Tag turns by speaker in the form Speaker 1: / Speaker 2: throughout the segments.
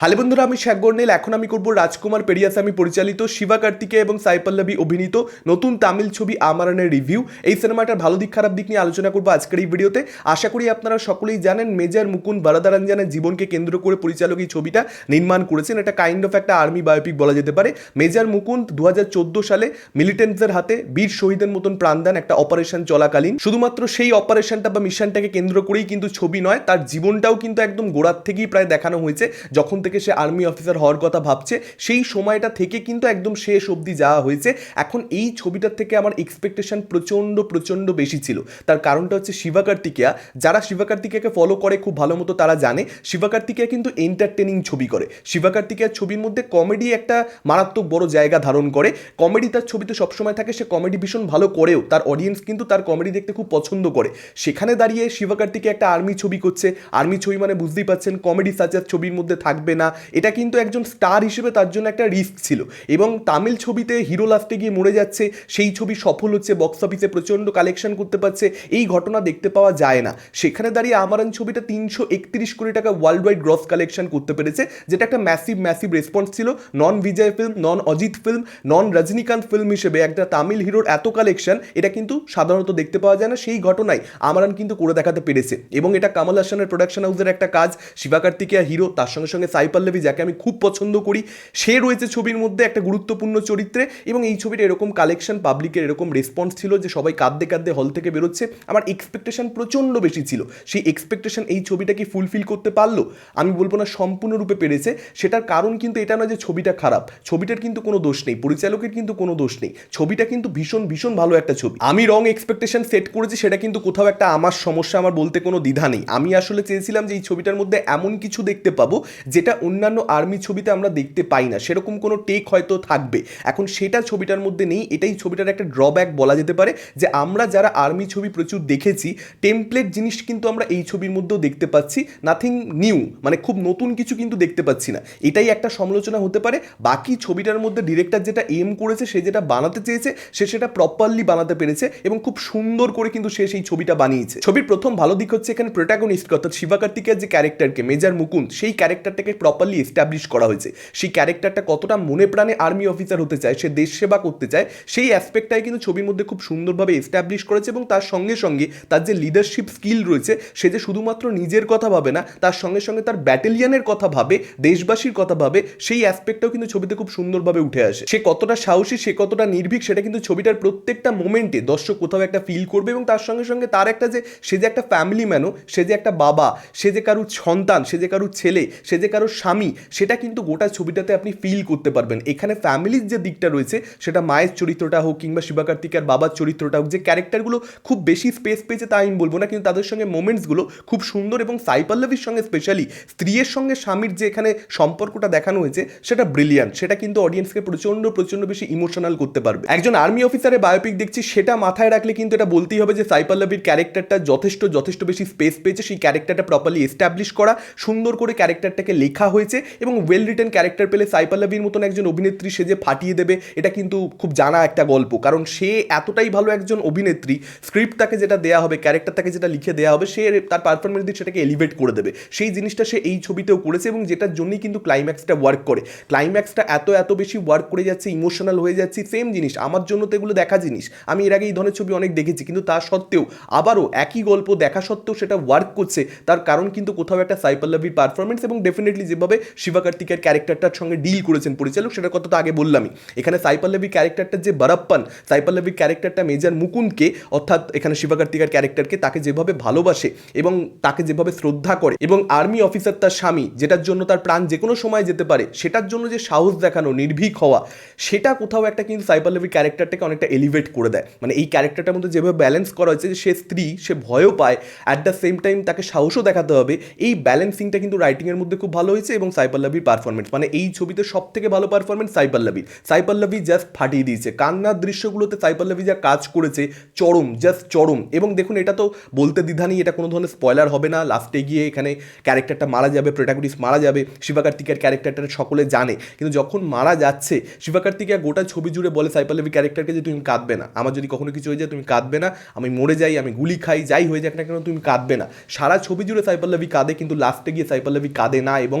Speaker 1: Hello বন্ধুরা, আমি শেখর নীল। এখন আমি করব রাজকুমার পেরিয়াসামি পরিচালিত শিবা কার্তিকে এবং সাই পল্লবী অভিনীত নতুন তামিল ছবি আমারানের রিভিউ। এই সিনেমাটার ভালো দিক খারাপ দিক নিয়ে আলোচনা করব আজকের এই ভিডিওতে। আশা করি আপনারা সকলেই জানেন, মেজর মুকুন বারাদারাঞ্জানের জীবনকে কেন্দ্র করে পরিচালক এই ছবিটা নির্মাণ করেছেন। এটা কাইন্ড অফ একটা আর্মি বায়োপিক বলা যেতে পারে। মেজর মুকুন্দ দু হাজার চোদ্দ সালে মিলিটেন্টসের হাতে বীর শহীদের মতন প্রাণ দেন একটা অপারেশন চলাকালীন। শুধুমাত্র সেই অপারেশনটা বা মিশনটাকে কেন্দ্র করেই কিন্তু ছবি নয়, তার জীবনটাও কিন্তু একদম গোড়ার থেকেই প্রায় দেখানো হয়েছে, যখন থেকে সে আর্মি অফিসার হওয়ার কথা ভাবছে, সেই সময়টা থেকে কিন্তু একদম শেষ অবধি যাওয়া হয়েছে। এখন এই ছবিটার থেকে আমার এক্সপেকটেশন প্রচণ্ড প্রচণ্ড বেশি ছিল। তার কারণটা হচ্ছে শিবা কার্তিকেয়া। যারা শিবা কার্তিকেয়াকে ফলো করে, খুব ভালো মতো তারা জানে, শিবা কার্তিকেয়া কিন্তু এন্টারটেনিং ছবি করে। শিবা কার্তিকেয়ার ছবির মধ্যে কমেডি একটা মারাত্মক বড় জায়গা ধারণ করে। কমেডি তার ছবিতে সবসময় থাকে, সে কমেডি ভীষণ ভালো করেও, তার অডিয়েন্স কিন্তু তার কমেডি দেখতে খুব পছন্দ করে। সেখানে দাঁড়িয়ে শিবা কার্তিকে একটা আর্মি ছবি করছে। আর্মি ছবি মানে বুঝতেই পাচ্ছেন কমেডি সাচার ছবির মধ্যে থাকবে এটা কিন্তু একজন স্টার হিসেবে তার জন্য একটা রিস্ক ছিল। এবং তামিল ছবিতে হিরো লাস্টে গিয়ে মরে যাচ্ছে, সেই ছবি সফল হচ্ছে বক্স অফিসে প্রচণ্ড কালেকশন করতে পারছে, এই ঘটনা দেখতে পাওয়া যায় না। সেখানে দাঁড়িয়ে আমারান ছবিটা তিনশো একত্রিশ কোটি টাকা ওয়ার্ল্ড ওয়াইড গ্রস কালেকশন করতে পেরেছে, যেটা একটা ম্যাসিভ ম্যাসিভ রেসপন্স ছিল। Non Vijay film non Ajith film non Rajinikanth film হিসেবে একটা তামিল হিরোর এত কালেকশন এটা কিন্তু সাধারণত দেখতে পাওয়া যায় না। সেই ঘটনায় আমারান কিন্তু করে দেখাতে পেরেছে। এবং এটা কামাল হাসানের প্রোডাকশন হাউসের একটা কাজ শিবা কার্তিকেয়া হিরো তার সঙ্গে সঙ্গে সাই পল্লবী যাকে আমি খুব পছন্দ করি, সে রয়েছে ছবির মধ্যে একটা গুরুত্বপূর্ণ চরিত্রে এবং এই ছবিটা এরকম কালেকশন পাবলিকের এরকম রেসপন্স ছিল যে সবাই কাঁদতে কাঁদতে হল থেকে বেরোচ্ছে। আমার এক্সপেকটেশন প্রচণ্ড বেশি ছিল। সেই এক্সপেকটেশন এই ছবিটা কি ফুলফিল করতে পারল? আমি বলব না সম্পূর্ণরূপে পেরেছে। সেটার কারণ কিন্তু এটা নয় যে ছবিটা খারাপ। ছবিটার কিন্তু কোনো দোষ নেই। পরিচালকের কিন্তু কোনো দোষ নেই। ছবিটা কিন্তু ভীষণ ভীষণ ভালো একটা ছবি। আমি রং এক্সপেকটেশন সেট করেছি, সেটা কিন্তু কোথাও একটা আমার সমস্যা, আমার বলতে কোনো দ্বিধা নেই। আমি আসলে চেয়েছিলাম যে এই ছবিটার মধ্যে এমন কিছু দেখতে পাবো, যেটা অন্যান্য আর্মি ছবিতে আমরা দেখতে পাই না। সেরকম কোনো টেক হয়তো থাকবে। এখন সেটা ছবিটার মধ্যে নেই, এটাই ছবিটার একটা ড্রব্যাক বলা যেতে পারে যে আমরা যারা আর্মি ছবি প্রচুর দেখেছি টেমপ্লেট জিনিস কিন্তু আমরা এই ছবির মধ্যেও দেখতে পাচ্ছি নাথিং নিউ মানে খুব নতুন কিছু কিন্তু দেখতে পাচ্ছি না। এটাই একটা সমালোচনা হতে পারে। বাকি ছবিটার মধ্যে ডিরেক্টর যেটা এম করেছে, সে যেটা বানাতে চেয়েছে, সে সেটা প্রপারলি বানাতে পেরেছে এবং খুব সুন্দর করে কিন্তু সে সেই ছবিটা বানিয়েছে। ছবির প্রথম ভালো দিক হচ্ছে এখানে প্রোটাগনিস্ট অর্থাৎ শিবা কার্তিকের যে ক্যারেক্টারকে মেজার মুকুন্দ, সেই ক্যারেক্টারটাকে প্রপারলি এস্টাবলিশ করা হয়েছে। সেই ক্যারেক্টারটা কতটা মনে প্রাণে আর্মি অফিসার হতে চায়, সে দেশ সেবা করতে চায়, সেই অ্যাসপেক্টটাই কিন্তু ছবির মধ্যে খুব সুন্দরভাবে এস্টাবলিশ করেছে এবং তার সঙ্গে সঙ্গে তার যে লিডারশিপ স্কিল রয়েছে, সে যে শুধুমাত্র নিজের কথা ভাবে না, তার সঙ্গে সঙ্গে তার ব্যাটেলিয়ানের কথা ভাবে, দেশবাসীর কথা ভাবে, সেই অ্যাসপেক্টটাও কিন্তু ছবিতে খুব সুন্দরভাবে উঠে আসে। সে কতটা সাহসী, সে কতটা নির্ভীক, সেটা কিন্তু ছবিটার প্রত্যেকটা মোমেন্টে দর্শক কোথাও একটা ফিল করবে এবং তার সঙ্গে সঙ্গে তার একটা যে, সে যে একটা ফ্যামিলি ম্যানও সে যে একটা বাবা, সে যে কারুর সন্তান, সে যে কারুর ছেলে, সে যে কারোর স্বামী, সেটা কিন্তু গোটা ছবিটাতে আপনি ফিল করতে পারবেন। এখানে ফ্যামিলির যে দিকটা রয়েছে, সেটা মায়ের চরিত্রটা হোক কিংবা শিবা কার্তিকের বাবার চরিত্রটা হোক, যে ক্যারেক্টারগুলো খুব বেশি স্পেস পেয়েছে তা আমি বলব না, কিন্তু তাদের সঙ্গে মোমেন্টসগুলো খুব সুন্দর এবং সাইপাল্লবীর সঙ্গে স্পেশালি স্ত্রীর সঙ্গে স্বামীর যে এখানে সম্পর্কটা দেখানো হয়েছে, সেটা ব্রিলিয়ান্ট সেটা কিন্তু অডিয়েন্সকে প্রচণ্ড প্রচণ্ড বেশি ইমোশনাল করতে পারবে। একজন আর্মি অফিসারের বায়োপিক দেখছি, সেটা মাথায় রাখলে কিন্তু এটা বলতেই হবে যে সাইপাল্লবীর ক্যারেক্টারটা যথেষ্ট যথেষ্ট বেশি স্পেস পেয়েছে, সেই ক্যারেক্টারটা প্রপারলি এস্টাবলিশ করা, সুন্দর করে ক্যারেক্টারটাকে লেখা হয়েছে এবং ওয়েল রিটেন ক্যারেক্টার পেলে সাইপাল্লবীর মতন একজন অভিনেত্রী সে যে ফাটিয়ে দেবে, এটা কিন্তু খুব জানা একটা গল্প। কারণ সে এতটাই ভালো একজন অভিনেত্রী স্ক্রিপ্ট তাকে যেটা দেওয়া হবে ক্যারেক্টার তাকে যেটা লিখে দেওয়া হবে, সে তার পারফরমেন্স দিয়ে সেটাকে এলিভেট করে দেবে। সেই জিনিসটা সে এই ছবিতেও করেছে এবং যেটার জন্যই কিন্তু ক্লাইম্যাক্সটা ওয়ার্ক করে। ক্লাইম্যাক্সটা এত এত বেশি ওয়ার্ক করে যাচ্ছে ইমোশনাল হয়ে যাচ্ছে সেম জিনিস। আমার জন্য তো এগুলো দেখা জিনিস। আমি এর আগে এই ধরনের ছবি অনেক দেখেছি, কিন্তু তা সত্ত্বেও আবারও একই গল্প দেখা সত্ত্বেও সেটা ওয়ার্ক করছে। তার কারণ কিন্তু কোথাও একটা সাইপাল্লাভির পারফরমেন্স এবং ডেফিনেটলি যেভাবে শিবা কার্তিকের ক্যারেক্টারটার সঙ্গে ডিল করেছেন পরিচালক, সেটার কথা তো আগে বললামই। এখানে সাইপাল্লাভির ক্যারেক্টারটা যে বারাপ্পান সাইপাল্লাভির ক্যারেক্টারটা মেজর মুকুন্দকে, অর্থাৎ এখানে শিবা কার্তিকের ক্যারেক্টারকে তাকে যেভাবে ভালোবাসে এবং তাকে যেভাবে শ্রদ্ধা করে এবং আর্মি অফিসার তার স্বামী, যেটার জন্য তার প্রাণ যে কোনো সময় যেতে পারে, সেটার জন্য যে সাহস দেখানো, নির্ভীক হওয়া, সেটা কোথাও একটা কিন্তু সাইপাল্লাভির ক্যারেক্টারটাকে অনেকটা এলিভেট করে দেয়। মানে এই ক্যারেক্টারটার মধ্যে যেভাবে ব্যালেন্স করা হয়েছে যে সে স্ত্রী, সে ভয়ও পায় অ্যাট দ্য সেম টাইম তাকে সাহসও দেখাতে হবে, এই ব্যালেন্সিংটা কিন্তু রাইটিংয়ের মধ্যে খুব ভালো হয়েছে এবং সাইপাল্লাভির পারফরমেন্স মানে এই ছবিতে সব থেকে ভালো পারফরমেন্স সাইপাল্লাভির। সাইপাল্লাভি জাস্ট ফাটিয়ে দিয়েছে। কান্নার দৃশ্যগুলোতে সাইপাল্লাভি যা কাজ করেছে, চরম জাস্ট চরম। এবং দেখুন, এটা তো বলতে দ্বিধা নেই, এটা কোনো ধরনের স্পয়লার হবে না। লাস্টে গিয়ে এখানে ক্যারেক্টারটা মারা যাবে প্রোটাগনিস্ট মারা যাবে শিবা কার্তিকের ক্যারেক্টারটা সকলে জানে। কিন্তু যখন মারা যাচ্ছে শিবা কার্তিকেয়া গোটা ছবি জুড়ে বলে সাইপাল্লাভি ক্যারেক্টারকে যে, তুমি কাঁদবে না। আমার যদি কখনো কিছু হয়ে যায়, তুমি কাঁদবে না। আমি মরে যাই, আমি গুলি খাই, যাই হয়ে যাক না কেন, তুমি কাঁদবে না। সারা ছবি জুড়ে সাইপাল্লাভি কাঁদে, কিন্তু লাস্টে গিয়ে সাইপাল্লাভি কাঁদে না। এবং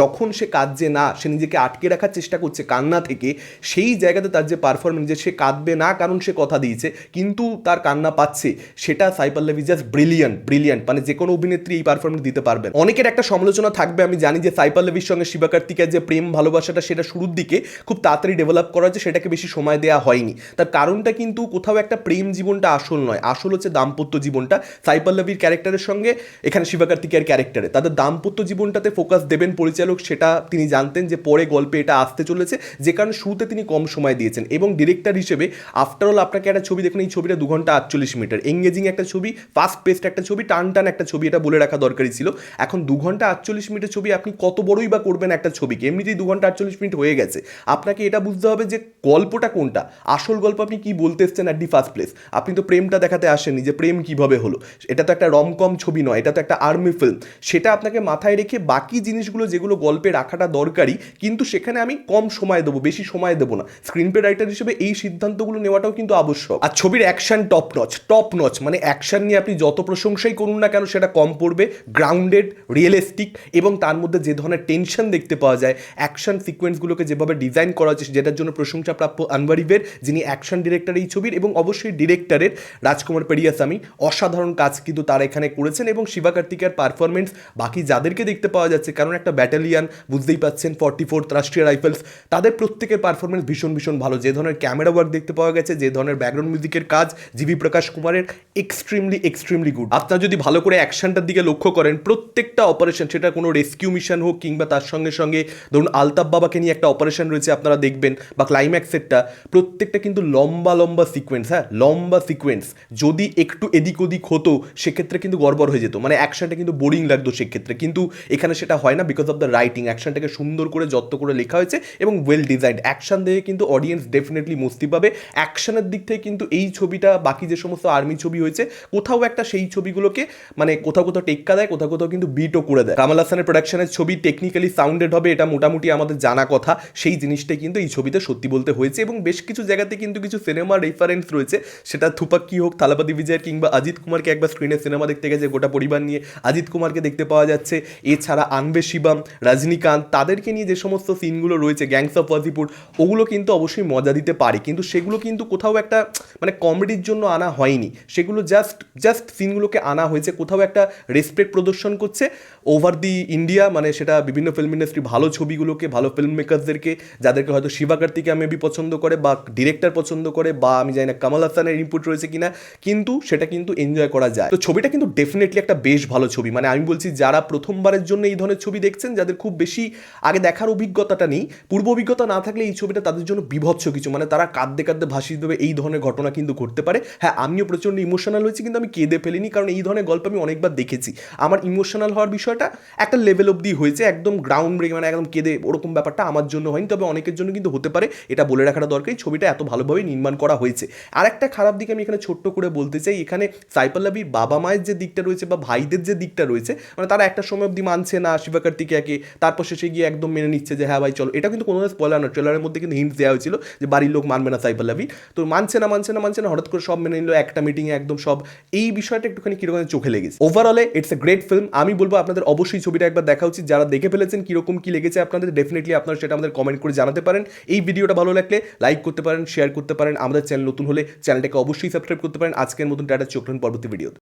Speaker 1: যখন সে কাঁদছে না, সে নিজেকে আটকে রাখার চেষ্টা করছে কান্না থেকে, সেই জায়গাতে তার যে পারফরমেন্স যে সে কাঁদবে না কারণ সে কথা দিয়েছে, কিন্তু তার কান্না পাচ্ছে, সেটা সাইপাল্লাভি জাস্ট ব্রিলিয়ান্ট ব্রিলিয়ান্ট মানে যে কোনো অভিনেত্রী এই পারফরমেন্স দিতে পারবেন। অনেকের একটা সমালোচনা থাকবে, আমি জানি যে সাইপাল্লাভির সঙ্গে শিবা কার্তিকের যে প্রেম, ভালোবাসাটা সেটা শুরুর দিকে খুব তাড়াতাড়ি ডেভেলপ করা হয়েছে সেটাকে বেশি সময় দেওয়া হয়নি। তার কারণটা কিন্তু কোথাও একটা প্রেম জীবনটা আসল নয়, আসল হচ্ছে দাম্পত্য জীবনটা। সাইপাল্লাভির ক্যারেক্টারের সঙ্গে এখানে শিবা কার্তিকের ক্যারেক্টারে তাদের দাম্পত্য জীবনটাতে ফোকাস দেবেন পরিচালক সেটা তিনি জানতেন যে পরে গল্পে এটা আসতে চলেছে। যে কারণে শুরুতে তিনি কম সময় দিয়েছেন এবং ডিরেক্টর হিসেবে আফটার অল আপনাকে একটা ছবি দেখুন, এই ছবিটা দু ঘণ্টা আটচল্লিশ মিটার এঙ্গেজিং একটা ছবি ফাস্ট পেস্ট একটা ছবি, টান টান একটা ছবি এটা বলে রাখা দরকারি ছিল। এখন দু ঘণ্টা আটচল্লিশ মিনিটের ছবি আপনি কত বড়ই বা করবেন একটা ছবিকে, এমনিতেই দু ঘণ্টা আটচল্লিশ মিনিট হয়ে গেছে। আপনাকে এটা বুঝতে হবে যে গল্পটা কোনটা, আসল গল্প আপনি কি বলতে এসছেন অ্যাট দি ফার্স্ট প্লেস আপনি তো প্রেমটা দেখাতে আসেননি যে প্রেম কীভাবে হলো। এটা তো একটা রমকম ছবি নয়, এটা তো একটা আর্মি ফিল্ম সেটা আপনাকে মাথায় রেখে বাকি জিনিসগুলো যেগুলো গল্পে রাখাটা দরকারি কিন্তু সেখানে আমি কম সময় দেবো, বেশি সময় দেবো না। স্ক্রিন প্লে রাইটার হিসেবে এই সিদ্ধান্তগুলো নেওয়াটাও কিন্তু আবশ্যক। আর ছবির action top notch top notch মানে অ্যাকশন নিয়ে আপনি যত প্রশংসাই করুন না কেন, সেটা কম পড়বে গ্রাউন্ডেড রিয়েলিস্টিক এবং তার মধ্যে যে ধরনের টেনশন দেখতে পাওয়া যায় অ্যাকশন সিকোয়েন্সগুলোকে যেভাবে ডিজাইন করা হচ্ছে, যেটার জন্য প্রশংসাপ্রাপ্য আনওয়ারিভের যিনি অ্যাকশন ডিরেক্টর এই ছবির এবং অবশ্যই ডিরেক্টরের রাজকুমার পেরিয়াসামি, অসাধারণ কাজ কিন্তু তারা এখানে করেছেন এবং শিবা কার্তিকের পারফরমেন্স বাকি যাদেরকে দেখতে পাওয়া যাচ্ছে, কারণ একটা ব্যাটালিয়ান বুঝতেই পাচ্ছেন ফর্টি ফোর্থ রাষ্ট্রীয় রাইফেলস। তাদের প্রত্যেকের পারফরমেন্স ভীষণ ভীষণ ভালো। যে ধরনের ক্যামেরা ওয়ার্ক দেখতে পাওয়া গেছে, যে ধরনের ব্যাকগ্রাউন্ড মিউজিকের কাজ জিবি প্রকাশ কুমারের এক্সট্রিমলি এক্সট্রিমলি গুড আপনারা যদি ভালো করে অ্যাকশনটার দিকে লক্ষ্য করেন, প্রত্যেকটা অপারেশন সেটা কোনো রেস্কিউ মিশন হোক কিংবা তার সঙ্গে সঙ্গে ধরুন আলতাফ বাবাকে নিয়ে একটা অপারেশন রয়েছে আপনারা দেখবেন, বা ক্লাইম্যাক্সেরটা প্রত্যেকটা কিন্তু লম্বা লম্বা সিকোয়েন্স হ্যাঁ? লম্বা সিকোয়েন্স যদি একটু এদিক ওদিক হতো, সেক্ষেত্রে কিন্তু গড়বড় হয়ে যেত। মানে অ্যাকশনটা কিন্তু বোরিং লাগতো সেক্ষেত্রে। কিন্তু এখানে সেটা হয় না বিকজ অফ দ্য রাইটিং অ্যাকশনটাকে সুন্দর করে, যত্ন করে লেখা হয়েছে এবং ওয়েল ডিজাইন্ড অ্যাকশন দেখে কিন্তু অডিয়েন্স ডেফিনেটলি মুস্তি পাবে। অ্যাকশনের দিক থেকে কিন্তু এই ছবিটা, বাকি যে সমস্ত আর্মি ছবি হয়েছে, কোথাও একটা সেই ছবিগুলোকে মানে কোথাও কোথাও টেক্কা দেয়, কোথাও কোথাও কিন্তু বিটও করে দেয়। কামাল হাসানের প্রোডাকশনের ছবি টেকনিক্যালি সাউন্ডেড হবে, এটা মোটামুটি আমাদের জানা কথা। সেই জিনিসটাই কিন্তু এই ছবিতে সত্যি বলতে হয়েছে এবং বেশ কিছু জায়গাতে কিন্তু কিছু সিনেমার রেফারেন্স রয়েছে। সেটা থুপাক কি হোক থালাপাতি বিজয়ের কিংবা অজিত কুমারকে একবার স্ক্রিনে সিনেমা দেখতে গেছে গোটা পরিবার নিয়ে। অজিত কুমারকে দেখতে পাওয়া যাচ্ছে। এছাড়া আনবে শিবম রজনীকান্ত, তাদেরকে নিয়ে যে সমস্ত সিনগুলো রয়েছে গ্যাংস অফ ওয়াজিপুর ওগুলো কিন্তু অবশ্যই মজা দিতে পারে। কিন্তু সেগুলো কিন্তু কোথাও একটা মানে কমেডির জন্য আনা হয়নি। সেগুলো জাস্ট জাস্ট সিনগুলোকে আনা হয়েছে, কোথাও একটা রেসপেক্ট প্রদর্শন করছে। ওভার দি ইন্ডিয়া মানে সেটা বিভিন্ন ফিল্ম ইন্ডাস্ট্রি ভালো ছবিগুলোকে, ভালো ফিল্ম মেকারসদেরকে যাদেরকে হয়তো শিবা কার্তিকে মেবি পছন্দ করে বা ডিরেক্টর পছন্দ করে বা আমি জানি না কামাল হাসানের ইনপুট রয়েছে কিনা, কিন্তু সেটা কিন্তু এনজয় করা যায়। তো ছবিটা কিন্তু ডেফিনেটলি একটা বেশ ভালো ছবি। মানে আমি বলছি, যারা প্রথমবারের জন্য এই ধরনের ছবি দেখছেন যাদের খুব বেশি আগে দেখার অভিজ্ঞতাটা নেই, পূর্ব অভিজ্ঞতা না থাকলে এই ছবিটা তাদের জন্য বিভৎস কিছু। মানে তারা কাঁদতে কাঁদতে ভাসিয়ে দেবে, এই ধরনের ঘটনা কিন্তু ঘটতে পারে। হ্যাঁ আমিও প্রচণ্ড ইমোশনাল হয়েছি, কিন্তু আমি কেঁদে ফেলিনি, কারণ এই ধরনের গল্প আমি অনেকবার দেখেছি। আমার ইমোশনাল হওয়ার বিষয়টা একটা লেভেল অবধি হয়েছে, একদম গ্রাউন্ড ব্রেক মানে একদম কেঁদে ওরকম ব্যাপারটা আমার জন্য হয়নি, তবে অনেকের জন্য কিন্তু হতে পারে। এটা বলে রাখাটা দরকার এই ছবিটা এত ভালোভাবে নির্মাণ করা হয়েছে। আর একটা খারাপ দিক আমি এখানে ছোট্ট করে বলতে চাই, এখানে সাইপাল্লাবির বাবা মায়ের যে দিকটা রয়েছে বা ভাইদের যে দিকটা রয়েছে মানে তারা একটা সময় অবধি মানছে না, শিবা কার্তিকেয়াকে তারপর শেষে গিয়ে একদম মেনে নিচ্ছে যে হ্যাঁ ভাই, চলো। এটা কিন্তু কোনো স্পয়লার না ট্রেলারের মধ্যে কিন্তু হিন্টস দেওয়া হয়েছিল যে, বাড়ির লোক মানবে না সাইপাল্লাবি তো মানছে না মানছে না মানছে না, হঠাৎ করে সব মেনে নিল, একটা মিটিংয়ে একদম সব। এই বিষয়টা একটুখানি কীরকম চোখে লেগেছে। ওভারঅলে ইটস এ গ্রেট ফিল্ম আমি বলব আপনাদের অবশ্যই ছবিটা একবার দেখা উচিত। যারা দেখে ফেলেছেন কীরকম কি লেগেছে আপনাদের ডেফিনেটলি আপনারা সেটা আমাদের কমেন্ট করে জানাতে পারেন। এই ভিডিওটা ভালো লাগলে লাইক করতে পারেন শেয়ার করতে পারেন। আমাদের চ্যানেল নতুন হলে চ্যানেলটাকে অবশ্যই সাবস্ক্রাইব করতে পারেন। আজকের মতন টাটা, চোখ পরবর্তী ভিডিওতে